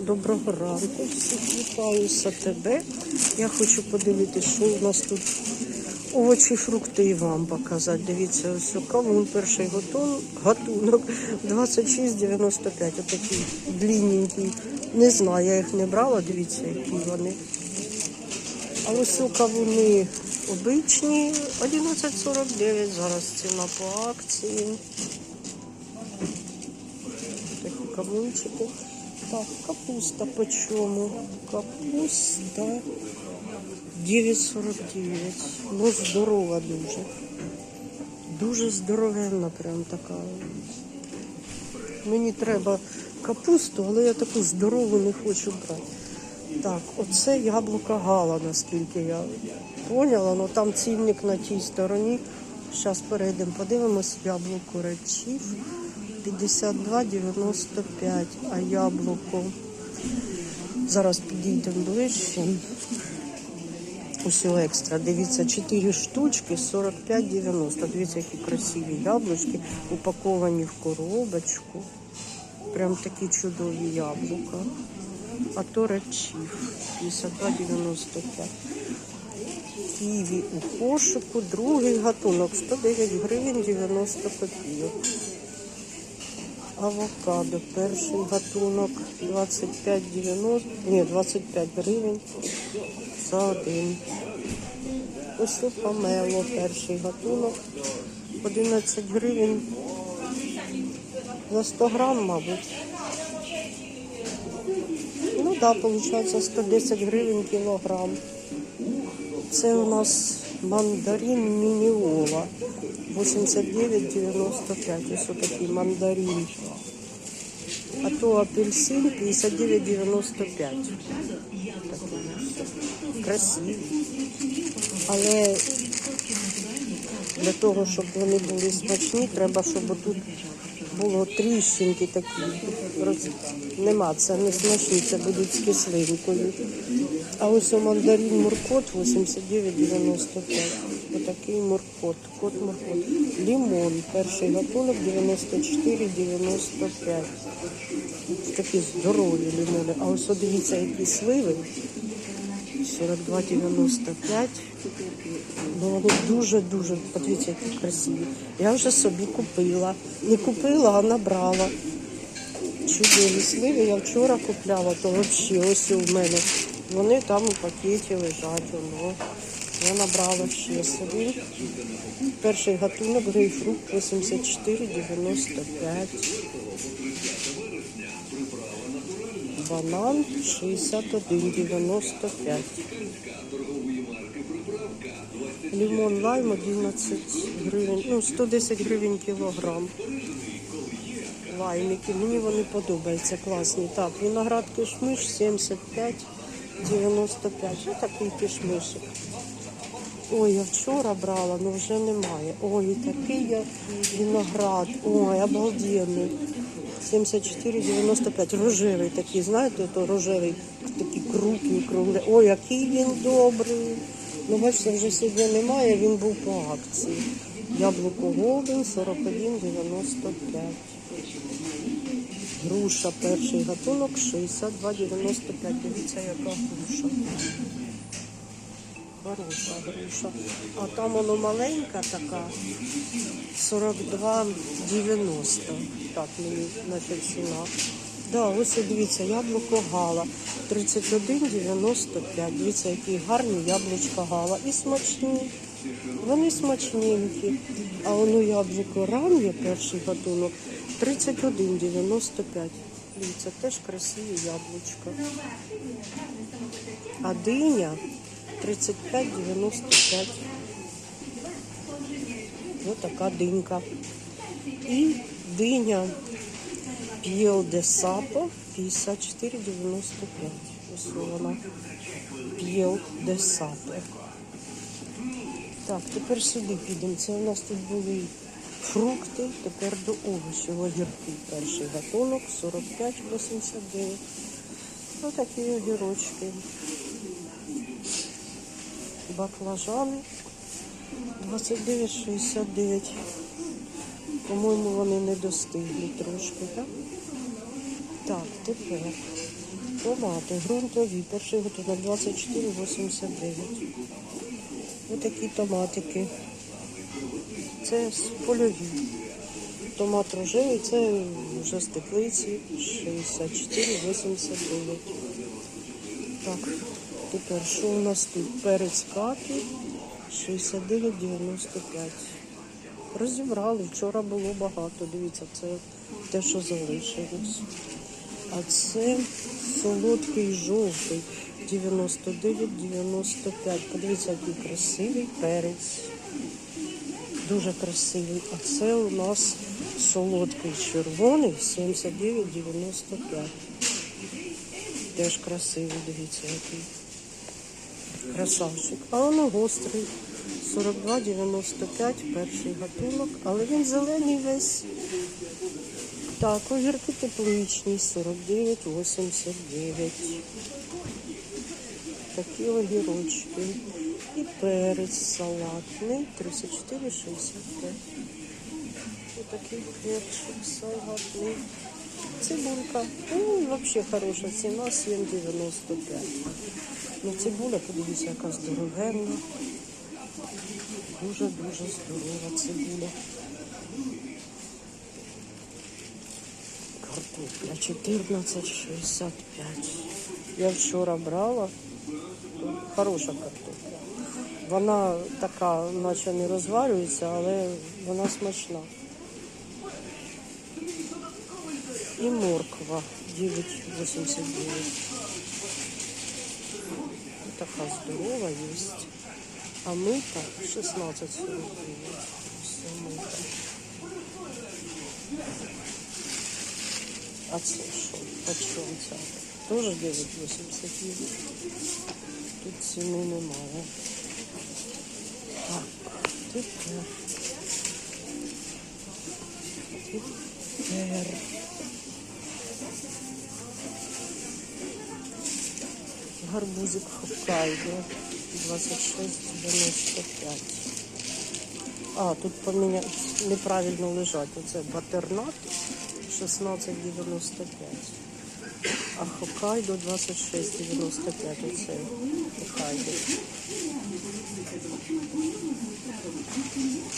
Доброго ранку. Всіх вітаю з Я хочу подивитися, що у нас тут овочі, фрукти і вам показати. Дивіться, ось кавун перший готун, гатунок 26,95. Отакий длинненький. Не знаю, я їх не брала, дивіться, які вони. А ось кавуни обичні 11,49. Зараз ціна по акції. Такі кавунчики. Так, капуста по чому? Капуста 9,49. Ну, здорова дуже. Дуже здоровенна, прям така. Мені треба капусту, але я таку здорову не хочу брати. Так, оце яблука гала, наскільки я поняла. Ну там цінник на тій стороні. Зараз перейдемо, подивимось яблуко речів. 52,95, а яблуко. Зараз підійдемо ближче. Усього екстра. Дивіться, 4 штучки, 45,90. Дивіться, які красиві яблучки, упаковані в коробочку. Прям такі чудові яблука. А то речів 52,95. Ківі у кошику, другий гатунок 109 гривень 90 копійок. Авокадо, перший гатунок 25,90, ні, 25 гривень за один. Ось помело, перший гатунок 11 гривень за 100 грам, мабуть. Ну так, да, виходить 110 гривень кілограм. Це у нас мандарин мініола. 89,95. Ось отакий мандарин. А то апельсин 59,95. Такий. Красивий. Але для того, щоб вони були смачні, треба, щоб тут було тріщинки такі. Нема, це не смачні, це будуть з кислинкою. А ось мандарин муркот 89,95. Отакий муркот. Кот муркот. Лимон. Перший гатунок 94,95. Такі здорові лимони. А ось дивіться, які сливи. 42,95. Ну, вони дуже-дуже, подивіться, які красиві. Я вже собі купила. Не купила, а набрала. Чудові сливи я вчора купляла, то взагалі ось у мене. Вони там у пакеті лежать. Воно. Я набрала ще собі. Перший гатунок грейпфрут 84,95. Банан 61,95. Лимон лайм 11 гривень, ну 110 гривень кілограм. Лаймики, мені вони подобаються, класні. Так, виноград кишмиш 75, 95. Ось такий кишмишик. Ой, я вчора брала, але вже немає. Ой, такий я виноград. Ой, обалденний. 74,95. Рожевий такий, знаєте, то рожевий, такий крупний, круглий. Ой, який він добрий. Ну, бачите, вже сьогодні немає, він був по акції. Яблуко Голден 41,95. Груша перший гатунок 62,95. Дивіться, яка груша. Хороша груша. А там воно маленька така 42,90. Так мені наче ціна. Да, ось дивіться, яблуко гала 31,95. Дивіться, які гарні яблучка гала. І смачні. Вони смачненькі. А воно яблуко раннє, перший гатунок 31,95. Дивіться, теж красиві яблучка. А диня 35,95. Ось така динька. І диня П'єл де Сапо 54,95. Ось вона. П'єл де Сапо. Так, тепер сюди підемо. Це у нас тут були фрукти, тепер до овочів. Огірки. Перший гатунок 45,89. Ось такі огірочки. Баклажани 29,69. По-моєму, вони не достигли трошки, так? Так, тепер Томати, ґрунтові, перший готунок 24,89. Ось такі томатики. Це польові. Томат рожевий, це вже з теплиці 64,89. Так, тепер що у нас тут? Перець капі 69,95. Розібрали, вчора було багато. Дивіться, це те, що залишилось. А це солодкий жовтий 99,95. Подивіться, який красивий перець. Дуже красивий. А це у нас солодкий червоний 79,95. Теж красивий, дивіться, який. Красавчик. А воно гострий. 42,95 перший гатунок, але він зелений весь. Так, огірки тепличні 49,89. Такі огірочки. І перець салатний 34,65. Отакий перчик салатний. Цибулька. Ой, взагалі хороша ціна 7,95. Ну, цибуля, подивіться, яка здоровенна. Дуже-дуже здорова цибуля. Картопля 14,65. Я вчора брала. Хороша картопля. Вона така, наче не розварюється, але вона смачна. І морква 9,89. Така здорова є. А мита 16,49. Все мита. А це що? Почем ця? Тоже 9,89. Тут ціни немає. Тепер. Гарбузик Хоккайдо 26,95. А, тут поміня... неправильно лежать. Оце батернат 16,95. А Хоккайдо 26,95. Оце Хоккайдо.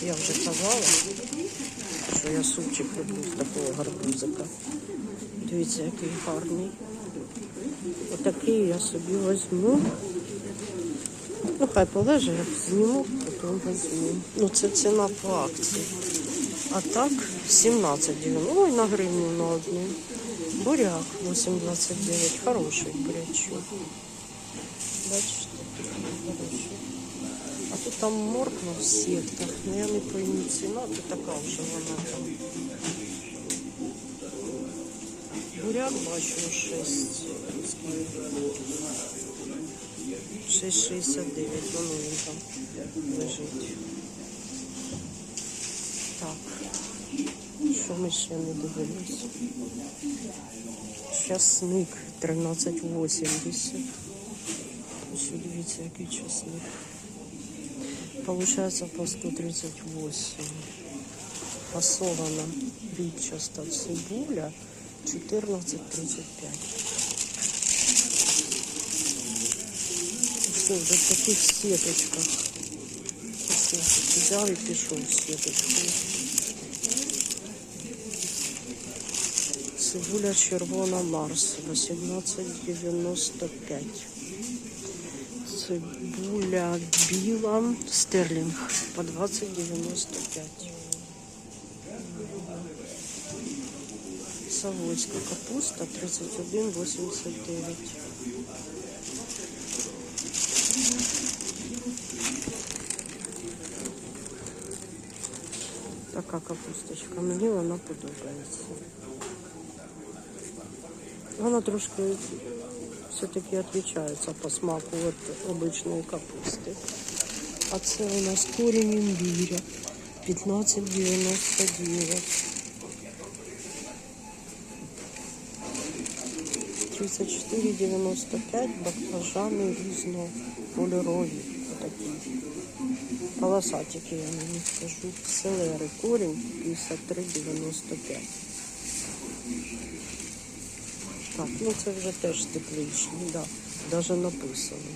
Я вже казала, що я супчик люблю з такого гарбузика. Дивіться, який гарний. Отакий я собі візьму. Ну, хай полежить, я зніму, потім візьму. Ну, це ціна по акції. А так 17,90. Ой, на гривню на одну. Буряк 8,29. Хороший бурячок. Бачите, хороший. А тут там морква в сітках. Ну я не пойму ціна, то така вже вона там. Буряк бачу 6. 6,69, воно він там лежить. Так, що ми ще не дивились? Часник 13,80. Ось дивіться, який часник. Получается по 138. Фасована рідчаста цибуля 14,35. Все, вже в таких сіточках. Все, взяв і пішов в сіточку. Цибуля червона Марс 18,95. Цибуля біла стерлінг по 20,95. Савойська капуста 31,89. Така капусточка. Мені вона подобається. Вона трошки все-таки отличается по смаку от обычной капусты. А це у нас корінь імбиря 15,99. 34,95 баклажани різнокольорові. Отакі. Полосатики, я не скажу. Селери корінь 53,95. Так, ну це вже теж тепличні, да. Даже написано.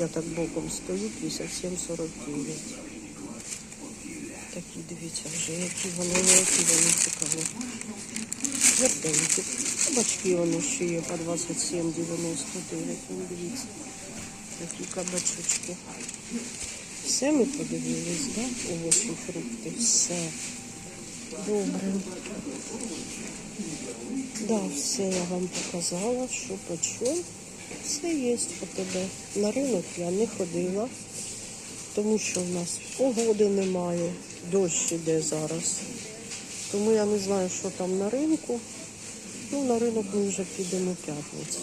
Я так боком стою, 57,49. Такі, дивіться, вже які вони, не які вони цікаві. Вертенькі. Кабачки вони ще є по 27,99. Дивіться. Такі кабачочки. Все ми подивились, да? Овочі, фрукти, все. Добре. Да, все я вам показала, що по чому. Все є по тебе. На ринок я не ходила, тому що в нас погоди немає, дощ іде зараз. Тому я не знаю, що там на ринку. Ну, на ринок ми вже підемо п'ятницю.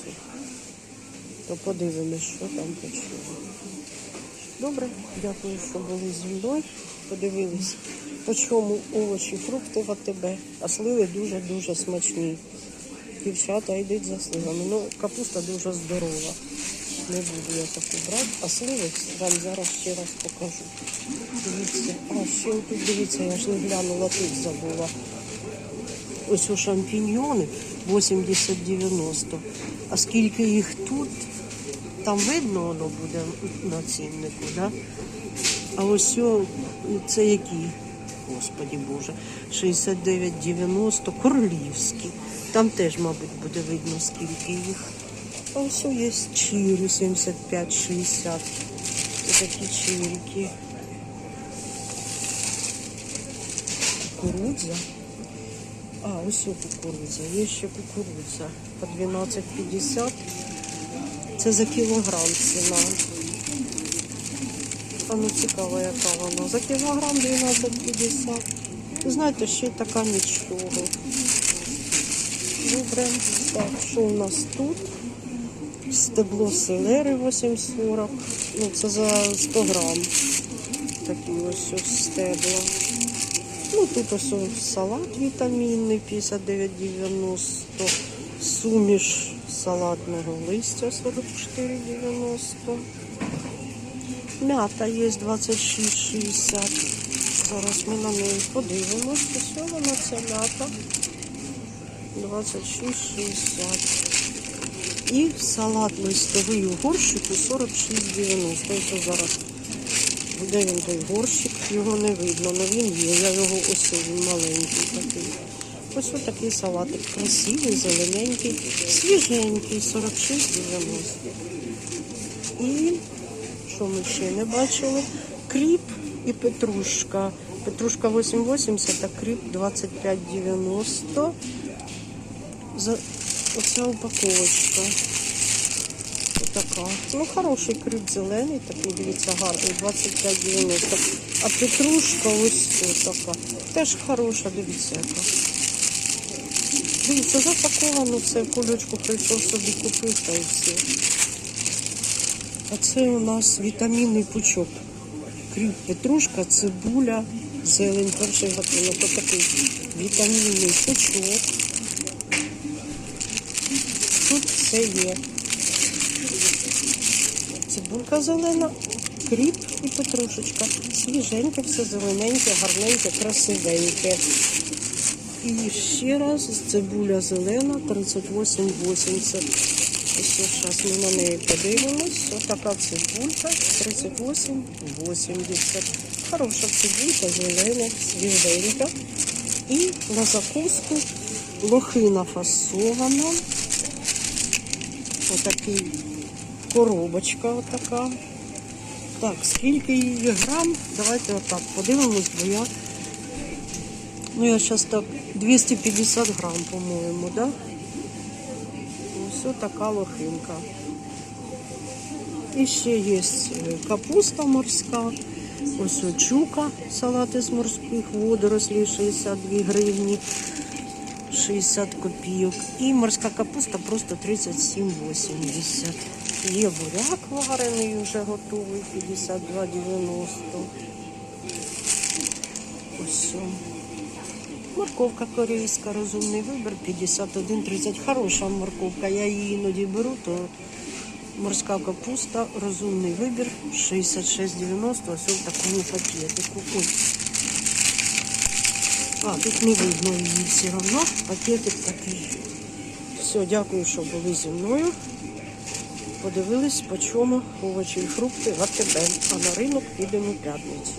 То подивимось, що там по чому. Добре, дякую, що були зі мною. Подивились, по чому овочі, фрукти в АТБ. А сливи дуже-дуже смачні. Дівчата йдуть за сливами. Ну, капуста дуже здорова. Не буду я таку брати, а сливи вам зараз ще раз покажу. Дивіться, а ще тут дивіться, я ж не глянула, тут забула. Ось у шампіньйони 80-90. А скільки їх тут, там видно воно буде на ціннику, да? А ось це які? Господі Боже, 69,90, королівські. Там теж, мабуть, буде видно, скільки їх. А ось є чирі 75-60. Ось такі чирики. Кукурудза. А, ось кукурудза. Є ще кукурудза по 12,50. Це за кілограм ціна. Ну цікаво, яка вона. За кілограм 12,50. Ви знаєте, ще й така нічого. Добре. Так, що у нас тут? Стебло селери 8,40. Ну, це за 100 грам. Такі ось ось стебла. Ну, тут ось ось салат вітамінний 59,90. Суміш салатного листя 44,90. Мята є 26,60. Зараз ми на неї подивимось. Ось вона ця мята. 26,60. І салат листовий у горщику 46,90. Ось зараз де він той горщик, його не видно, але він є. Я його ось маленький такий. Ось ось такий салатик. Красивий, зелененький, свіженький, 46,90. І що ми ще не бачили? Кріп і петрушка. Петрушка 8,80, а кріп 25,90. За... Оця упаковочка. Така. Ну, хороший кріп зелений, такий, дивіться, гарний, 25,90. А петрушка ось така. Теж хороша, дивіться, яка. Дивіться, запаковано все, в кульочку прийшов собі купив та і все. А це у нас вітамінний пучок. Кріп, петрушка, цибуля, зелень, перший гатунок. Отакий вітамінний пучок. Тут все є. Цибулька зелена, кріп і петрушечка. Свіженьке, все зелененьке, гарненьке, красивеньке. І ще раз цибуля зелена 38,80. Ось зараз ми на неї подивимось. Ось така цибулька 38,80. Хороша цибулька, зелена, свіженька. І на закуску лохина фасована. Отакий коробочка отака. Так, скільки її грам? Давайте отак подивимось, бо я. Ну, я зараз так 250 грам, по-моєму, да? Ось така лохинка. І ще є капуста морська. Ось очука, салат із морських водорослів 62 гривні. 60 копійок. І морська капуста просто 37,80. Є буряк варений вже готовий, 52,90. Ось. Морковка корейська, розумний вибір, 51,30. Хороша морковка. Я її іноді беру, то морська капуста, розумний вибір, 66,90. Ось в такому пакетику. А, тут не видно її все одно. Пакетик такий Все, дякую, що були зі мною. Подивились, по чому овочі і фрукти в АТБ, а на ринок підемо п'ятницю.